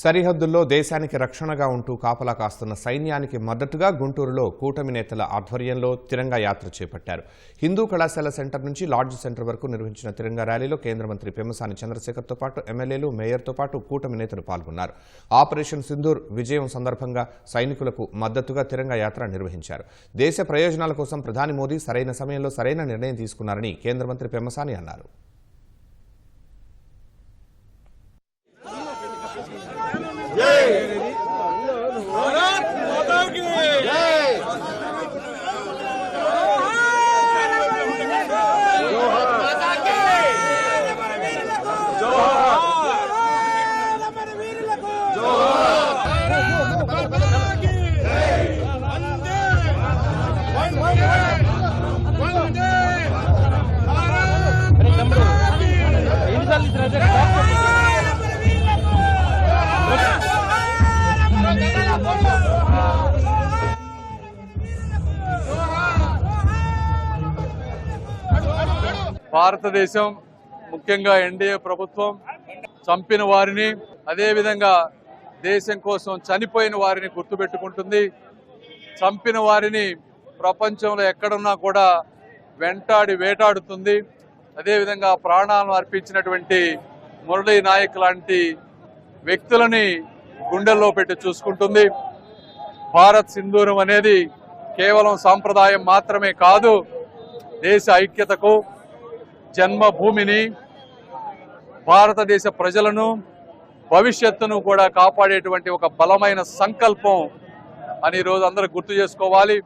సరిహద్దుల్లో దేశానికి రక్షణగా ఉంటూ కాపలా కాస్తున్న సైన్యానికి మద్దతుగా గుంటూరులో కూటమి నేతల ఆధ్వర్యంలో తిరంగా యాత్ర చేపట్టారు. హిందూ కళాశాల సెంటర్ నుంచి లాడ్జ్ సెంటర్ వరకు నిర్వహించిన తిరంగా ర్యాలీలో కేంద్ర మంత్రి పెమ్మసాని చంద్రశేఖర్తో పాటు ఎమ్మెల్యేలు మేయర్తో పాటు కూటమి నేతలు పాల్గొన్నారు. ఆపరేషన్ సింధూర్ విజయం సందర్భంగా సైనికులకు మద్దతుగా తిరంగా యాత్ర నిర్వహించారు. దేశ ప్రయోజనాల కోసం ప్రధాని మోదీ సరైన సమయంలో సరైన నిర్ణయం తీసుకున్నారని కేంద్ర మంత్రి పెమ్మసాని అన్నారు. Yeah. భారతదేశం ముఖ్యంగా ఎన్డీఏ ప్రభుత్వం చంపిన వారిని అదేవిధంగా దేశం కోసం చనిపోయిన వారిని గుర్తుపెట్టుకుంటుంది. చంపిన వారిని ప్రపంచంలో ఎక్కడున్నా కూడా వెంటాడి వేటాడుతుంది. అదేవిధంగా ప్రాణాలను అర్పించినటువంటి మురళీ నాయక్ లాంటి వ్యక్తులని గుండెల్లో పెట్టి చూసుకుంటుంది. భారత్ సింధూరం అనేది కేవలం సాంప్రదాయం మాత్రమే కాదు దేశ ఐక్యతకు జన్మభూమిని భారతదేశ ప్రజలను భవిష్యత్తును కూడా కాపాడేటువంటి ఒక బలమైన సంకల్పం అని ఈరోజు అందరూ గుర్తు చేసుకోవాలి.